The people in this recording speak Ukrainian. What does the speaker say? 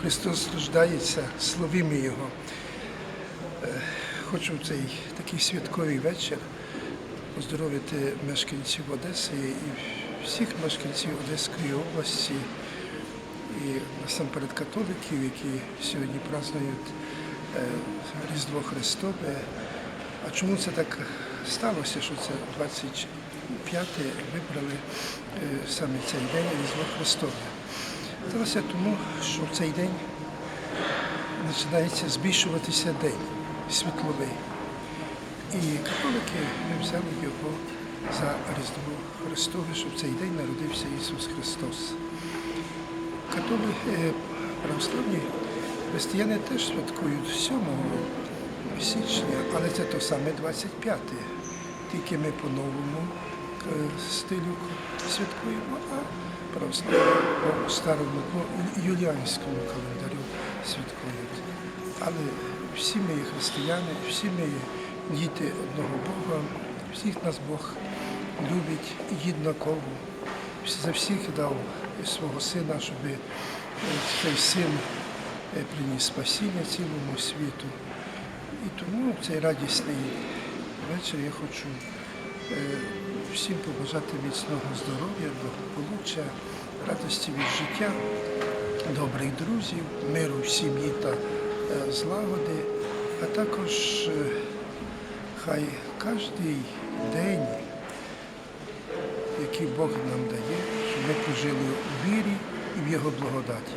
Христос рождається, славімо Його. Е, Хочу в цей такий святковий вечір поздоровити мешканців Одеси і всіх мешканців Одеської області, і насамперед католиків, які сьогодні празднують е, Різдво Христове. А чому це так сталося, що це 25 вибрали е, саме цей день Різдво Христове? Сталося тому, що в цей день починається збільшуватися день світловий. І католики ми взяли його за Різдво Христове, що в цей день народився Ісус Христос. Католики, православні християни теж святкують 7 січня, але це то саме 25, тільки ми по-новому стилю святкуємо, а православні по старому, юліанському календарю святкують. Але всі ми є християни, всі ми є діти одного Бога, всіх нас Бог любить єднаково. За всіх дав свого сина, щоб е, цей син е, приніс спасіння цілому світу. І тому цей радісний вечір я хочу е, всім побажати міцного здоров'я, благополуччя, радості від життя, добрих друзів, миру в сім'ї та е, злагоди, а також е, хай кожен день, який Бог нам дає, щоб ми прожили у вірі і в Його благодаті.